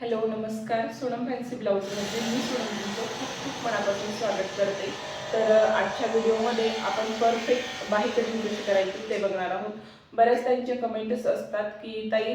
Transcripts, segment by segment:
Hello नमस्कार. Sonam fancy ब्लाऊजमध्ये मी सोनम तुमचं खूप खूप मनापासून स्वागत करते. तर आजच्या व्हिडिओमध्ये आपण परफेक्ट बाही कटिंग कशी करायची ते बघणार आहोत. बऱ्याच त्यांचे कमेंट्स असतात की ताई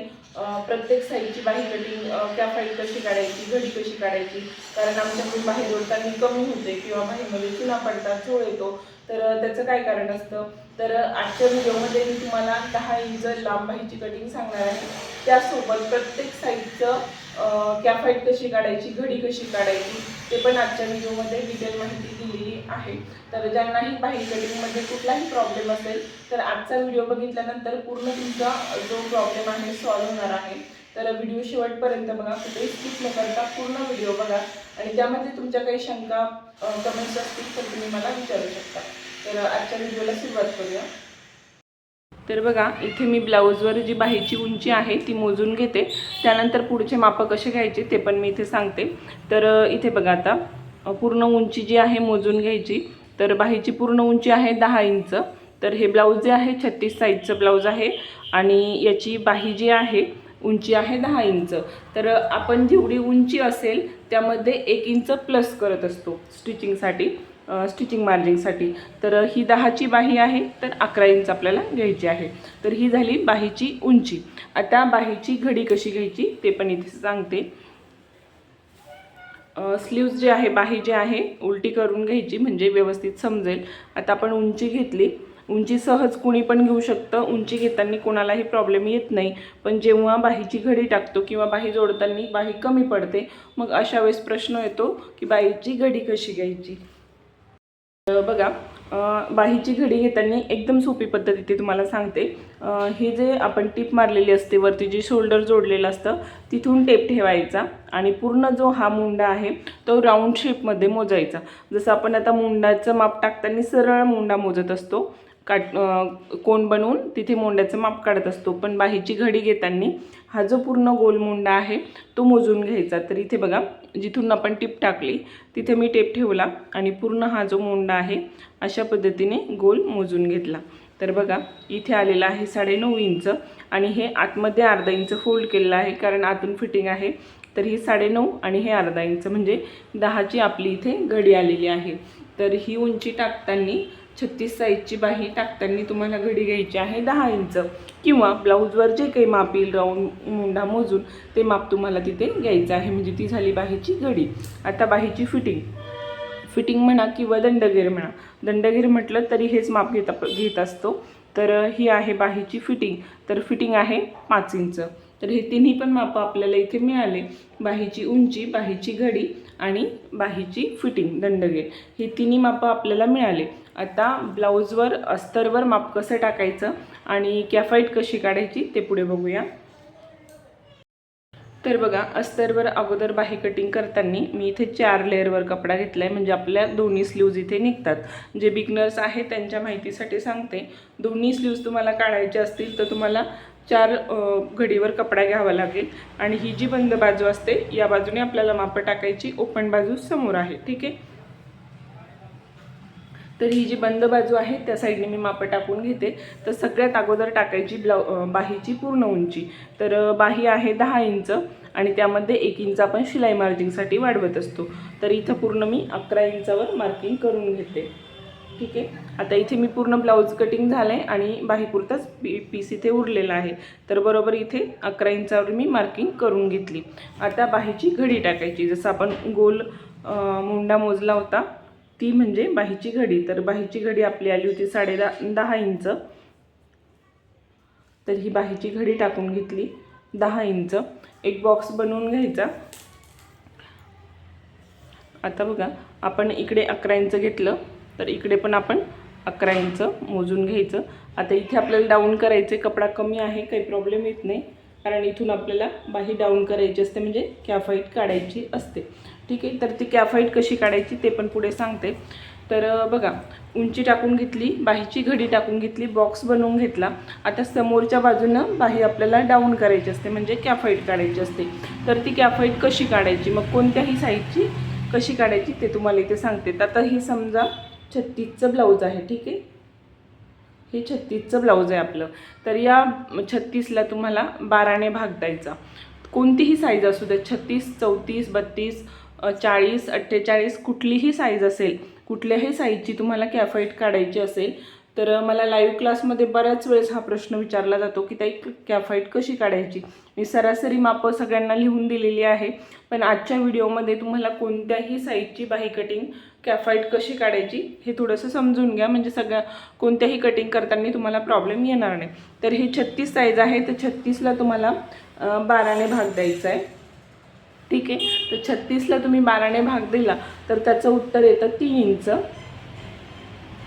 प्रत्येक साईजची बाही कटिंग कॅफाईट कशी काढायची घडी कशी काढायची? कारण आमच्याकडून बाहेर ओढताना कमी होते किंवा बाहीमध्ये चुना पडतात चोळ येतो. तर त्याचं काय कारण असतं? तर आजच्या व्हिडिओमध्ये मी तुम्हाला दहा इंच लांबाईची कटिंग सांगणार आहे. त्यासोबत प्रत्येक साईजचं कॅफाईट कशी काढायची घडी कशी काढायची ते पण आजच्या व्हिडिओमध्ये डिटेल माहिती दिलेली आहे. तर ज्यांनाही बाही कटिंगमध्ये कुठलाही प्रॉब्लेम असेल तर आजचा व्हिडिओ बघितल्यानंतर पूर्ण तुमचा जो प्रॉब्लेम आहे सॉल्व्ह होणार आहे. तर व्हिडिओ शेवटपर्यंत बघा कुठेही स्किप न करता पूर्ण व्हिडिओ बघा. आणि त्यामध्ये तुमच्या काही शंका कमेंट्स असतील तर तुम्ही मला विचारू शकता. तर आजच्या व्हिडिओला सुरुवात करूया. तर बघा इथे मी ब्लाऊजवर जी बाहीची उंची आहे ती मोजून घेते. त्यानंतर पुढचे मापं कसे घ्यायचे ते पण मी इथे सांगते. तर इथे बघा आता पूर्ण उंची जी आहे मोजून घ्यायची. तर बाहीची पूर्ण उंची आहे दहा इंच. तर हे ब्लाऊज जे आहे छत्तीस साईजचं ब्लाऊज आहे. आणि याची बाही जी आहे उंची आहे दहा इंच. तर आपण जेवढी उंची असेल त्यामध्ये एक इंच प्लस करत असतो स्टिचिंगसाठी स्टिचिंग मार्जिंगसाठी तर ही दहाची बाही आहे तर अकरा इंच आपल्याला घ्यायची आहे. तर ही झाली बाहीची उंची. आता बाहीची घडी कशी घ्यायची ते पण इथे सांगते. स्लीव्ज जे आहे बाही जे आहे उलटी करून घ्यायची म्हणजे व्यवस्थित समजेल. आता आपण उंची घेतली. उंची सहज कुणी पण घेऊ शकतं. उंची घेताना कोणालाही प्रॉब्लेम येत नाही. पण जेव्हा बाहीची घडी टाकतो किंवा बाही जोडताना बाही कमी पडते मग अशा वेळेस प्रश्न येतो की बाईची घडी कशी घ्यायची? बघा बाहीची घडी घेताना एकदम सोपी पद्धत इथे तुम्हाला सांगते. हे जे आपण टीप मारलेली असते वरती जे शोल्डर जोडलेलं असतं तिथून टेप ठेवायचा आणि पूर्ण जो हा मुंडा आहे तो राऊंड शेपमध्ये मोजायचा. जसं आपण आता मुंडाचं माप टाकताना सरळ मुंडा मोजत असतो काट कोण बनवून तिथे मोंड्याचं माप काढत असतो. पण बाहीची घडी घेताना हा जो पूर्ण गोल मुंडा आहे तो मोजून घ्यायचा. तर इथे बघा जिथून आपण टिप टाकली तिथे मी टेप ठेवला आणि पूर्ण हा जो मुंडा आहे अशा पद्धतीने गोल मोजून घेतला. तर बघा इथे आलेला आहे साडेनऊ इंच आणि हे आतमध्ये अर्धा इंच फोल्ड केलेलं आहे कारण आतून फिटिंग आहे. तर ही साडेनऊ आणि हे अर्धा इंच म्हणजे दहाची आपली इथे घडी आलेली आहे. तर ही उंची टाकताना छत्तीस साईजची बाही टाकताना तुम्हाला घडी घ्यायची आहे दहा इंच. किंवा ब्लाऊजवर जे काही माप येईल राऊंड मुंडा मोजून ते माप तुम्हाला तिथे घ्यायचं आहे. म्हणजे ती झाली बाहीची घडी. आता बाहीची फिटिंग. फिटिंग म्हणा किंवा दंडगीर म्हणा. दंडगीर म्हटलं तरी हेच माप घेत घेत असतो. तर ही आहे बाहीची फिटिंग. तर फिटिंग आहे पाच इंच. तर हे तिन्ही पण मापं आपल्याला इथे मिळाले. बाहीची उंची बाहीची घडी आणि बाहीची फिटिंग दंडगीर हे तिन्ही मापं आपल्याला मिळाले. आता ब्लाऊजवर अस्तरवर माप कसं टाकायचं आणि कॅफाईट कशी काढायची ते पुढे बघूया. तर बघा अस्तरवर अगोदर बाही कटिंग करताना मी इथे चार लेअरवर कपडा घेतला आहे म्हणजे आपल्या दोन्ही स्लीव्ज इथे निघतात. जे बिगनर्स आहे त्यांच्या माहितीसाठी सांगते. दोन्ही स्लीव्ज तुम्हाला काढायचे असतील तर तुम्हाला चार घडीवर कपडा घ्यावा लागेल. आणि ही जी बंद बाजू असते या बाजूने आपल्याला मापं टाकायची. ओपन बाजू समोर आहे. ठीक आहे? तर ही जी बंद बाजू आहे त्या साईडने मी मापं टाकून घेते. तर सगळ्यात अगोदर टाकायची ब्लाउ बाहीची पूर्ण उंची. तर बाही आहे दहा इंच आणि त्यामध्ये एक इंच आपण शिलाई मार्जिंगसाठी वाढवत असतो. तर इथं पूर्ण मी अकरा इंचावर मार्किंग करून घेते. ठीक आहे. आता इथे मी पूर्ण ब्लाऊज कटिंग झालं आहे आणि बाहीपुरताच पी पीस इथे उरलेला आहे. तर बरोबर इथे अकरा इंचावर मी मार्किंग करून घेतली. आता बाहीची घडी टाकायची. जसं आपण गोल मुंडा मोजला होता ती म्हणजे बाहीची घडी. तर बाहीची घडी आपली आली होती साडे दहा दहा इंच. तर ही बाहीची घडी टाकून घेतली दहा इंच. एक बॉक्स बनवून घ्यायचा. आता बघा आपण इकडे अकरा इंच घेतलं. तर इकडे पण आपण अकरा इंच मोजून घ्यायचं. आता इथे आपल्याला डाऊन करायचे कपडा कमी आहे काही प्रॉब्लेम येत नाही. कारण इथून आपल्याला बाही डाऊन करायची असते म्हणजे कॅफाईट काढायची असते. ठीक आहे तर ती कॅफाईट कशी काढायची ते पण पुढे सांगते. तर बघा उंची टाकून घेतली बाहीची घडी टाकून घेतली बॉक्स बनवून घेतला. आता समोरच्या बाजूनं बाही आपल्याला डाऊन करायची असते म्हणजे कॅफाईट काढायची असते. तर ती कॅफाईट कशी काढायची मग कोणत्याही साईजची कशी काढायची ते तुम्हाला इथे सांगते. तर आता ही समजा छत्तीसचं ब्लाऊज आहे ठीक आहे? हे छत्तीसचं ब्लाऊज आहे आपलं. तर या छत्तीसला तुम्हाला बाराने भाग द्यायचा. कोणतीही साईज असू द्या छत्तीस चौतीस बत्तीस चाळीस अठ्ठेचाळीस कुठलीही साईज असेल कुठल्याही साईजची तुम्हाला कॅफाईट काढायची असेल तर मला लाईव्ह क्लासमध्ये बऱ्याच वेळेस हा प्रश्न विचारला जातो की ताई कॅफाईट कशी काढायची? मी सरासरी मापं सगळ्यांना लिहून दिलेली आहे पण आजच्या व्हिडिओमध्ये तुम्हाला कोणत्याही साईजची बाही कटिंग कॅफाईट कशी काढायची हे थोडंसं समजून घ्या. म्हणजे सगळ्या कोणत्याही कटिंग करताना तुम्हाला प्रॉब्लेम येणार नाही. तर ही छत्तीस साईज आहे तर छत्तीसला तुम्हाला बाराने भाग द्यायचा आहे. ठीक आहे? तर छत्तीसला तुम्ही बाराने भाग दिला तर त्याचं उत्तर येतं तीन इंच.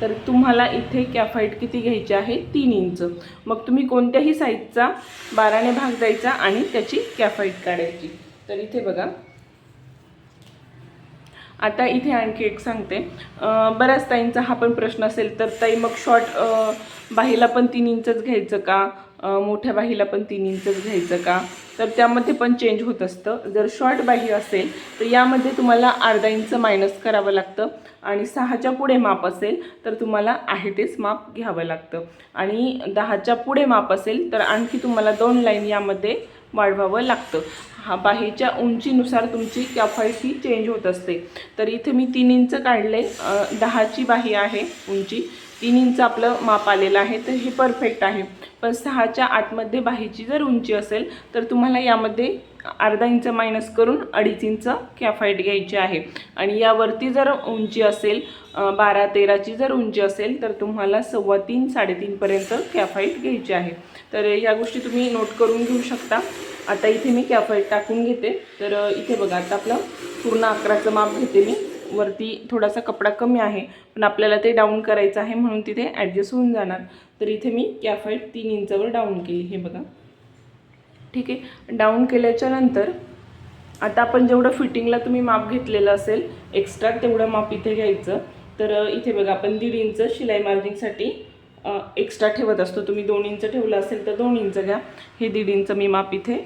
तर तुम्हाला इथे कॅफाईट किती घ्यायची आहे? तीन इंच. मग तुम्ही कोणत्याही साईजचा बाराने भाग द्यायचा आणि त्याची कॅफाईट काढायची. तर इथे बघा. आता इथे आणखी एक सांगते. बऱ्याच ताईंचा हा पण प्रश्न असेल तर ताई मग शॉर्ट बाहीला पण तीन इंचच घ्यायचं का? मोठ्या बाहीला पण तीन इंचच घ्यायचं का? तर त्यामध्ये पण चेंज होत असतं. जर शॉर्ट बाही असेल तर यामध्ये तुम्हाला अर्धा इंच मायनस करावं लागतं आणि सहाच्या पुढे माप असेल तर तुम्हाला आहे तेच माप घ्यावं लागतं. आणि दहाच्या पुढे माप असेल तर आणखी तुम्हाला दोन लाईन यामध्ये वाढवावं लागतं. हा बाहीच्या उंचीनुसार तुमची कॅफाईट ही चेंज होत असते. तर इथे मी तीन इंच काढले. दहाची बाही आहे उंची. तीन इंच आपलं माप आलेलं आहे. तर हे परफेक्ट आहे. पण सहाच्या आतमध्ये बाहीची जर उंची असेल तर तुम्हाला यामध्ये अर्धा इंच मायनस करून अडीच इंच कॅफाईट घ्यायची आहे. आणि यावरती जर उंची असेल बारा तेराची जर उंची असेल तर तुम्हाला सव्वा तीन साडेतीनपर्यंत कॅफाईट घ्यायची आहे. तर या गोष्टी तुम्ही नोट करून घेऊ शकता. आता इथे मी कॅफाईट टाकून घेते. तर इथे बघा आता आपलं पूर्ण अकराचं माप घेते मी. वरती थोडासा कपडा कमी आहे पण आपल्याला ते डाऊन करायचं आहे म्हणून तिथे ॲडजस्ट होऊन जाणार. तर इथे मी कॅफाईट तीन इंचावर डाऊन केली हे बघा. ठीक आहे? डाऊन केल्याच्यानंतर आता आपण जेवढं फिटिंगला तुम्ही माप घेतलेलं असेल एक्स्ट्रा तेवढं माप इथे घ्यायचं. तर इथे बघा आपण दीड इंच शिलाई मार्जिंगसाठी एक्स्ट्रा ठेवत असतो. तुम्ही दोन इंच ठेवलं असेल तर दोन इंच घ्या. हे दीड इंच मी माप इथे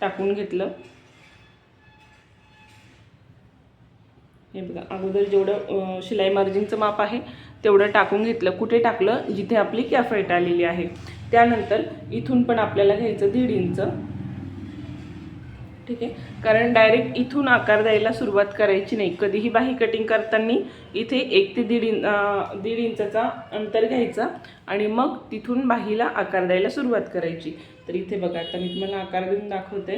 टाकून घेतलं. हे बघा अगोदर जेवढं शिलाई मार्जिनचं माप आहे तेवढं टाकून घेतलं. कुठे टाकलं? जिथे आपली कॅफेट आलेली आहे. त्यानंतर इथून पण आपल्याला घ्यायचं दीड इंच. ठीक आहे? कारण डायरेक्ट इथून आकार द्यायला सुरुवात करायची नाही. कधीही बाही कटिंग करताना इथे एक ते दीड इंच दीड इंचाचा अंतर घ्यायचा आणि मग तिथून बाहीला आकार द्यायला सुरुवात करायची. तर इथे बघा आता मी तुम्हाला आकार देऊन दाखवते.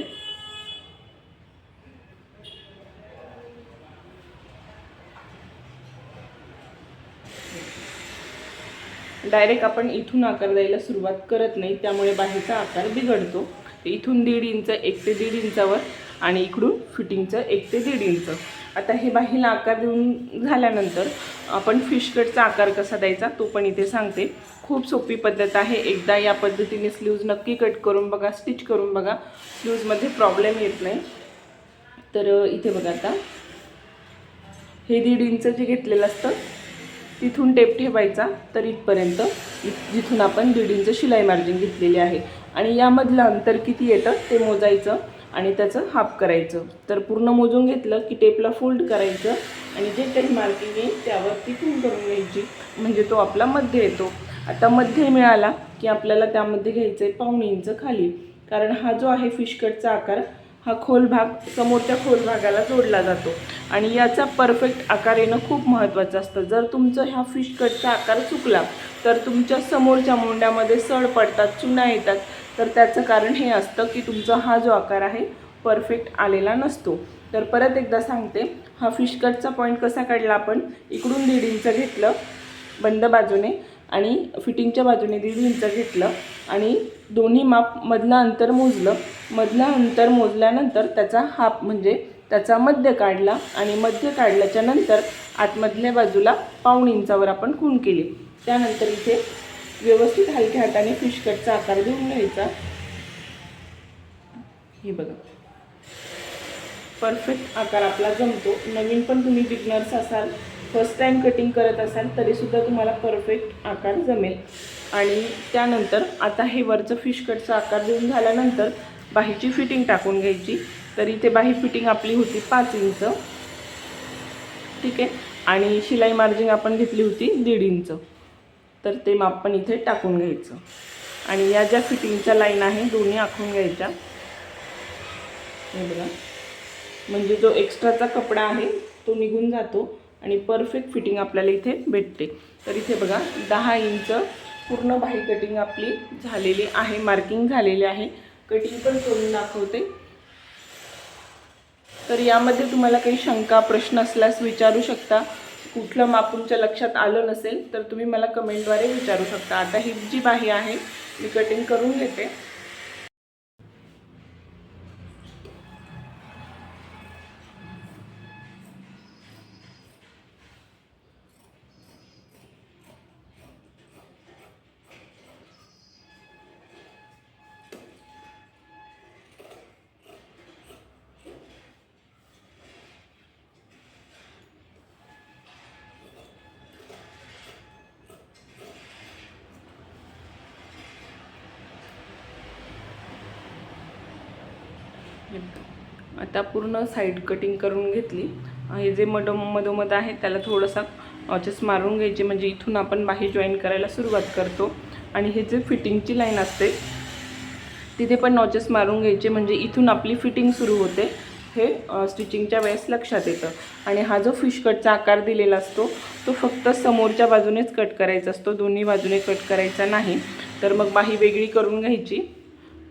डायरेक्ट आपण इथून आकार द्यायला सुरुवात करत नाही त्यामुळे बाहेरचा आकार बिघडतो. इथून दीड इंच एक ते दीड इंचावर आणि इकडून फिटिंगचं एक ते दीड इंच आता हे बाहीला आकार देऊन झाल्यानंतर आपण फिश कटचा आकार कसा द्यायचा तो पण इथे सांगते. खूप सोपी पद्धत आहे. एकदा या पद्धतीने स्लीव्ज नक्की कट करून बघा स्टिच करून बघा. स्लीव्जमध्ये प्रॉब्लेम येत नाही. तर इथे बघा आता. हे दीड इंच जे घेतलेलं असतं तिथून टेप ठेवायचा. तर इथपर्यंत जिथून आपण दीड इंच शिलाई मार्जिन घेतलेली आहे. आणि यामधलं अंतर किती येतं ते मोजायचं. आणि त्याचं हाफ करायचं. तर पूर्ण मोजून घेतलं की टेपला फोल्ड करायचं आणि जे काही मार्किंग येईल त्यावरती तिथून करून घ्यायची. म्हणजे तो आपला मध्य येतो. आता मध्य मिळाला की आपल्याला त्यामध्ये घ्यायचं आहे पाऊण इंच खाली. कारण हा जो आहे फिश कटचा आकार हा खोल भाग समोरच्या खोल भागाला जोडला जातो. आणि याचा परफेक्ट आकार येणं खूप महत्त्वाचं असतं. जर तुमचं ह्या फिशकटचा आकार चुकला तर तुमच्या समोरच्या मुंड्यामध्ये सड पडतात चुना येतात. तर त्याचं कारण हे असतं की तुमचा हा जो आकार आहे परफेक्ट आलेला नसतो. तर परत एकदा सांगते हा फिश कटचा पॉईंट कसा काढला आपण? इकडून दीड इंच घेतलं बंद बाजूने आणि फिटिंगच्या बाजूने दीड इंच घेतलं आणि दोन्ही माप मधलं अंतर मोजलं. मधलं अंतर मोजल्यानंतर त्याचा हाफ म्हणजे त्याचा मध्य काढला आणि मध्य काढल्याच्या नंतर आतमधल्या बाजूला पाऊण इंचावर आपण खूण केली. त्यानंतर इथे व्यवस्थित हलक्या हाताने फिश कटचा आकार देऊन घ्यायचा. हे बघा. परफेक्ट आकार आपला जमतो. नवीन पण तुम्ही बिगनर्स असाल फर्स्ट टाईम कटिंग करत असाल तरीसुद्धा तुम्हाला परफेक्ट आकार जमेल. आणि त्यानंतर आता हे वरचं फिश कटचा आकार देऊन झाल्यानंतर बाहीची फिटिंग टाकून घ्यायची. तर इथे बाही फिटिंग आपली होती पाच इंच. ठीक आहे? आणि शिलाई मार्जिंग आपण घेतली होती दीड इंच. तर ते माप पण इथे टाकून घ्यायचं. आणि या ज्या फिटिंगच्या लाईन आहे दोन्ही आखून घ्यायच्या. हे बघा. म्हणजे जो एक्स्ट्राचा कपडा आहे तो निघून जातो आणि परफेक्ट फिटिंग आपल्याला इथे भेटते. तर इथे बघा दहा इंच पूर्ण बाही कटिंग आपली झालेली आहे मार्किंग झालेली आहे. कटिंग पण करून दाखवते. तर यामध्ये तुम्हाला काही शंका प्रश्न असल्यास विचारू शकता. कुठलं माप तुमच्या लक्षात आलं नसेल तर तुम्ही मला कमेंटद्वारे विचारू शकता. आता ही जी बाही आहे मी कटिंग करून घेते. आता पूर्ण साईड कटिंग करून घेतली. हे जे मध मधोमध आहे त्याला थोडंसं ऑचेस मारून घ्यायचे. म्हणजे इथून आपण बाही जॉईन करायला सुरुवात करतो. आणि हे जे फिटिंगची लाईन असते तिथे पण नॉचेस मारून घ्यायचे. म्हणजे इथून आपली फिटिंग सुरू होते. हे स्टिचिंगच्या वेळेस लक्षात येतं. आणि हा जो फिश कटचा आकार दिलेला असतो तो फक्त समोरच्या बाजूनेच कट करायचा असतो. दोन्ही बाजूने कट करायचा नाही. तर मग बाही वेगळी करून घ्यायची.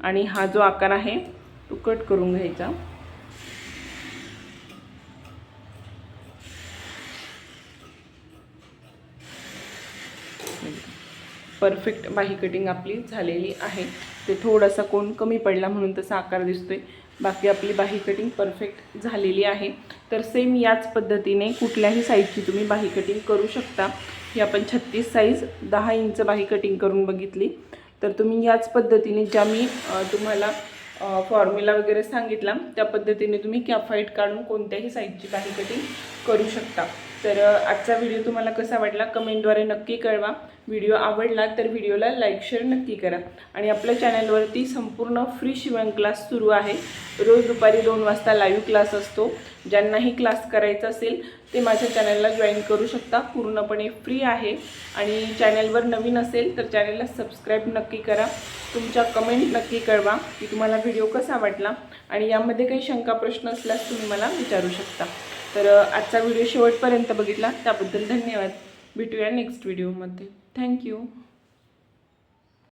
आणि हा जो आकार आहे तो कट करून घ्यायचा. परफेक्ट बाही कटिंग आपली झालेली आहे. ते थोडासा कोण कमी पडला म्हणून तसा आकार दिसतोय. बाकी आपली बाही कटिंग परफेक्ट झालेली आहे. तर सेम याच पद्धतीने कुठल्याही साईजची तुम्ही बाही कटिंग करू शकता. ही आपण छत्तीस साईज दहा इंच बाही कटिंग करून बघितली. तर तुम्ही याच पद्धतीने ज्या मी तुम्हाला फॉर्म्युला वगैरे सांगितला. त्या पद्धतीने तुम्ही कॅफाईट काढून कोणत्याही साईजची काही कटिंग करू शकता. तर आजचा व्हिडिओ तुम्हाला कसा वाटला कमेंटद्वारे नक्की कळवा. व्हिडिओ आवडला तर व्हिडिओला लाईक शेअर नक्की करा. आणि आपल्या चॅनलवरती संपूर्ण फ्री शिवण क्लास सुरू आहे. रोज दुपारी दोन वाजता लाईव्ह क्लास असतो. ज्यांनाही क्लास करायचा असेल ते माझ्या चॅनलला जॉईन करू शकता. पूर्णपणे फ्री आहे. आणि चॅनलवर नवीन असेल तर चॅनलला सबस्क्राईब नक्की करा. तुमच्या कमेंट नक्की कळवा की तुम्हाला व्हिडिओ कसा वाटला. आणि यामध्ये काही शंका प्रश्न असल्यास तुम्ही मला विचारू शकता. तर आजचा व्हिडिओ शेवटपर्यंत बघितला. त्याबद्दल धन्यवाद. भेटूया नेक्स्ट व्हिडिओमध्ये थँक्यू